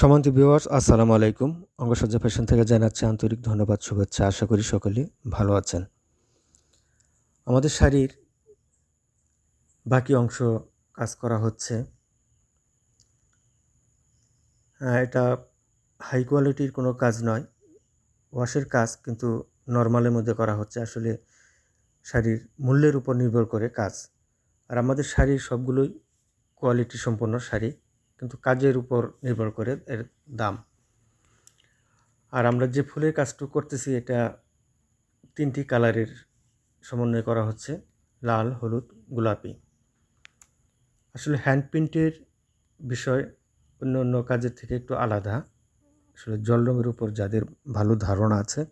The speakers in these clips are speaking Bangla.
সমান্ত ভিউয়ার্স, আসসালামু আলাইকুম। অঙ্গসজ্জা ফ্যাশন থেকে জানাচ্ছি আন্তরিক ধন্যবাদ, শুভেচ্ছা। আশা করি সকলেই ভালো আছেন। আমাদের শাড়ির বাকি অংশ কাজ করা হচ্ছে। এটা হাই কোয়ালিটির কোনো কাজ নয়। ওয়াশের কাজ কিন্তু নর্মালের মধ্যে করা হচ্ছে। আসলে শাড়ির মূল্যের উপর নির্ভর করে কাজ। আর আমাদের শাড়ির সবগুলোই কোয়ালিটি সম্পন্ন শাড়ি। কিন্তু কাজের উপর নির্ভর করে এর দাম। আর আমরা যে ফুলের কাজটুকু করতেছি, এটা তিনটি কালারের সমন্বয় করা হচ্ছে, লাল, হলুদ, গোলাপি। আসলে হ্যান্ড প্রিন্টের বিষয় অন্য অন্য কাজের থেকে একটু আলাদা। আসলে জল রঙের উপর যাদের ভালো ধারণা আছে,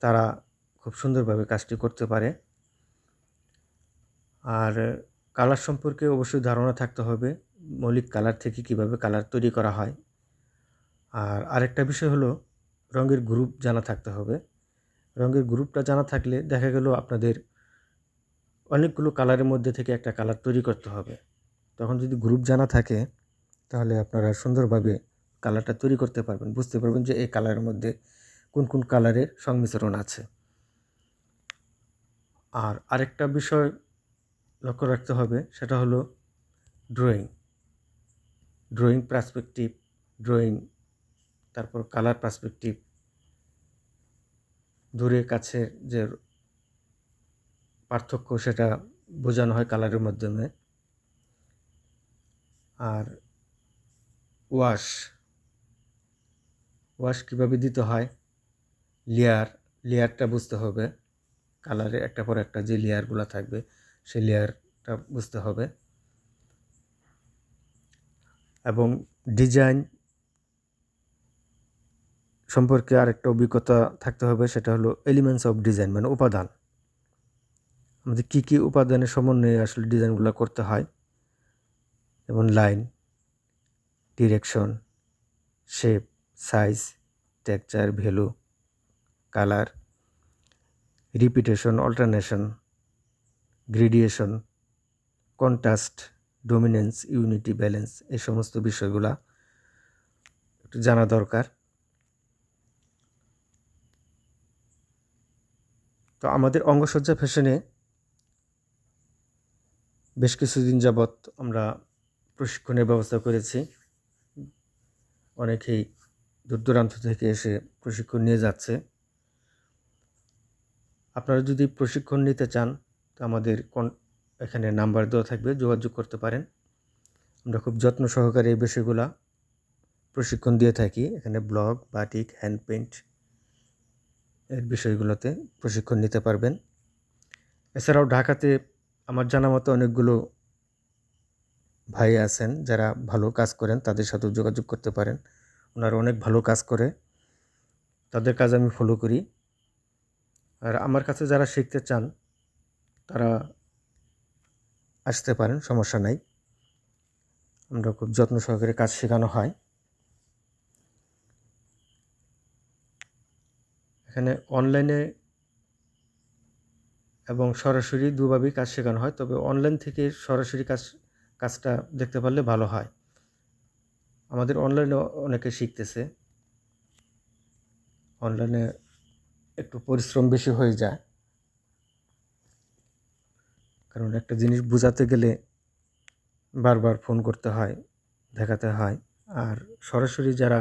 তারা খুব সুন্দরভাবে কাজটি করতে পারে। আর কালার সম্পর্কে অবশ্যই ধারণা থাকতে হবে। মৌলিক কালার থেকে কীভাবে কালার তৈরি করা হয়। আর আরেকটা বিষয় হলো, রঙের গ্রুপ জানা থাকতে হবে। রঙের গ্রুপটা জানা থাকলে দেখা গেল আপনাদের অনেকগুলো কালারের মধ্যে থেকে একটা কালার তৈরি করতে হবে। তখন যদি গ্রুপ জানা থাকে, তাহলে আপনারা সুন্দরভাবে কালারটা তৈরি করতে পারবেন। বুঝতে পারবেন যে এই কালারের মধ্যে কোন কোন কালারের সংমিশ্রণ আছে। আর আরেকটা বিষয় লক্ষ্য রাখতে হবে, সেটা হলো ড্রয়িং ড্রয়িং পার্সপেক্টিভ ড্রয়িং তারপর কালার পার্সপেক্টিভ দূরে কাছে যে পার্থক্য সেটা বোঝানো হয় কালারের মাধ্যমে। আর ওয়াশ ওয়াশ কীভাবে দিতে হয়? লেয়ার লেয়ারটা বুঝতে হবে। কালারে একটা পর একটা যে লেয়ারগুলো থাকবে, সেই লেয়ারটা বুঝতে হবে। এবং ডিজাইন সম্পর্কে আরেকটা অভিজ্ঞতা থাকতে হবে, সেটা হলো এলিমেন্টস অফ ডিজাইন মানে উপাদান। আমাদের কী কী উপাদানের সমন্বয়ে আসলে ডিজাইনগুলো করতে হয়? যেমন line direction shape size texture value colour repetition alternation gradation contrast dominance unity balance এই সমস্ত বিষয়গুলা একটু জানা দরকার। তো আমাদের অঙ্গসজ্জা ফ্যাশনে বেশ কিছুদিন যাবৎ আমরা প্রশিক্ষণের ব্যবস্থা করেছি। অনেকেই দূর দূরান্ত থেকে এসে প্রশিক্ষণ নিয়ে যাচ্ছে। আপনারা যদি প্রশিক্ষণ নিতে চান, তো আমাদের এখানে নাম্বার দেওয়া থাকবে, যোগাযোগ করতে পারেন। আমরা খুব যত্ন সহকারে এই বিষয়গুলা প্রশিক্ষণ দিয়ে থাকি। এখানে ব্লগ, বাটিক, হ্যান্ড পেন্ট এর বিষয়গুলোতে প্রশিক্ষণ নিতে পারবেন। এছাড়াও ঢাকাতে আমার জানা মতো অনেকগুলো ভাই আছেন যারা ভালো কাজ করেন, তাদের সাথেও যোগাযোগ করতে পারেন। ওনারা অনেক ভালো কাজ করে। তাদের কাজ আমি ফলো করি। আর আমার কাছে যারা শিখতে চান, তারা আসতে পারেন, সমস্যা নাই। আমরা খুব যত্ন সহকারে কাজ শেখানো হয়। এখানে অনলাইনে এবং সরাসরি দুভাবেই কাজ শেখানো হয়, তবে অনলাইন থেকে সরাসরি কাজ, কাজটা দেখতে পারলে ভালো হয়। আমাদের অনলাইনে অনেকে শিখতেছে। অনলাইনে একটু পরিশ্রম বেশি হয়ে যায়। কারণ একটা জিনিস বোঝাতে গেলে বারবার ফোন করতে হয়, দেখাতে হয়। আর সরাসরি যারা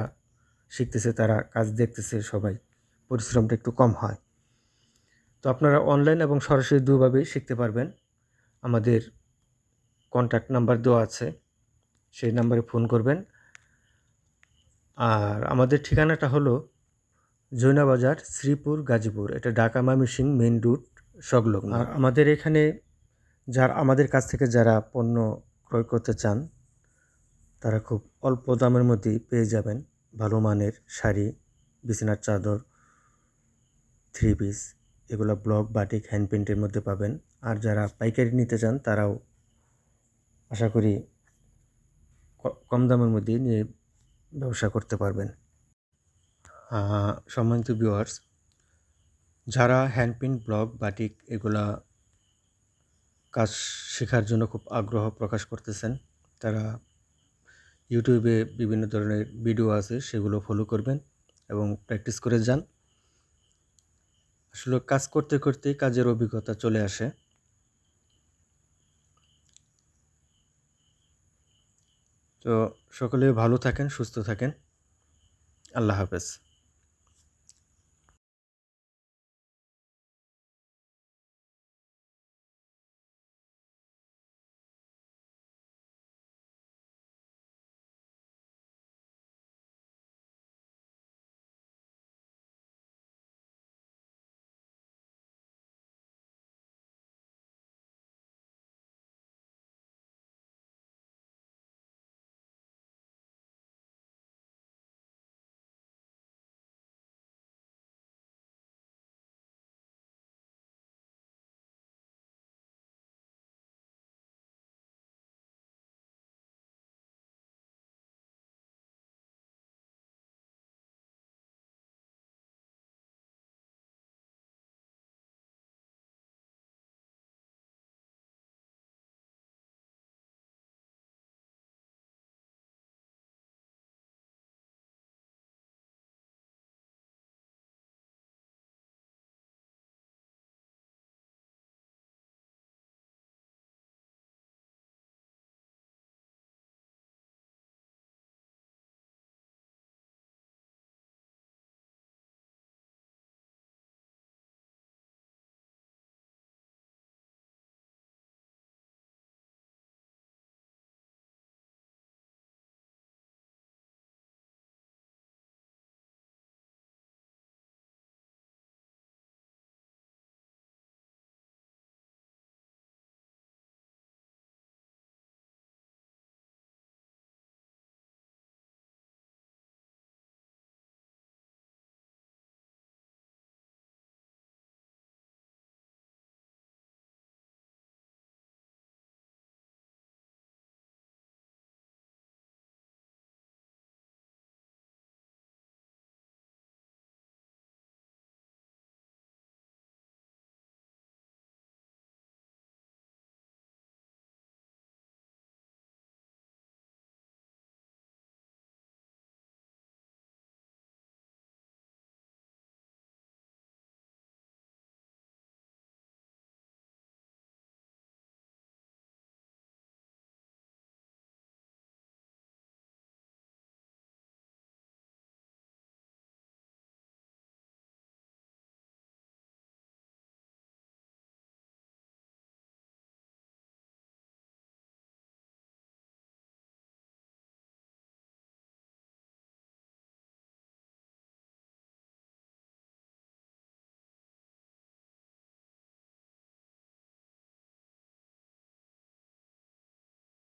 শিখতেছে, তারা কাজ দেখতেছে সবাই, পরিশ্রমটা একটু কম হয়। তো আপনারা অনলাইন এবং সরাসরি দুভাবেই শিখতে পারবেন। আমাদের কন্ট্যাক্ট নাম্বার দেওয়া আছে, সেই নাম্বারে ফোন করবেন। আর আমাদের ঠিকানাটা হলো জৈনাবাজার শ্রীপুর গাজীপুর। এটা ঢাকা ময়মনসিং মেন রুট সংলগ্ন আর আমাদের এখানে যার আমাদের কাছ থেকে যারা পণ্য ক্রয় করতে চান, তারা খুব অল্প দামের মধ্যেই পেয়ে যাবেন ভালো মানের শাড়ি, বিছানার চাদর থ্রি পিস এগুলো ব্লক বাটিক হ্যান্ড প্রিন্টের মধ্যে পাবেন। আর যারা পাইকারি নিতে চান, তারাও আশা করি কম দামের মধ্যে নিয়ে ব্যবসা করতে পারবেন। সম্মানিত ভিউয়ার্স যারা হ্যান্ড প্রিন্ট ব্লক বাটিক এগুলা কাজ শেখার জন্য খুব আগ্রহ প্রকাশ করতেছেন। তারা ইউটিউবে বিভিন্ন ধরনের ভিডিও আছে, সেগুলো ফলো করবেন এবং প্র্যাকটিস করে যান। আসলে কাজ করতে করতেই কাজের অভিজ্ঞতা চলে আসে। তো সকলে ভালো থাকেন, সুস্থ থাকেন। আল্লাহ হাফেজ।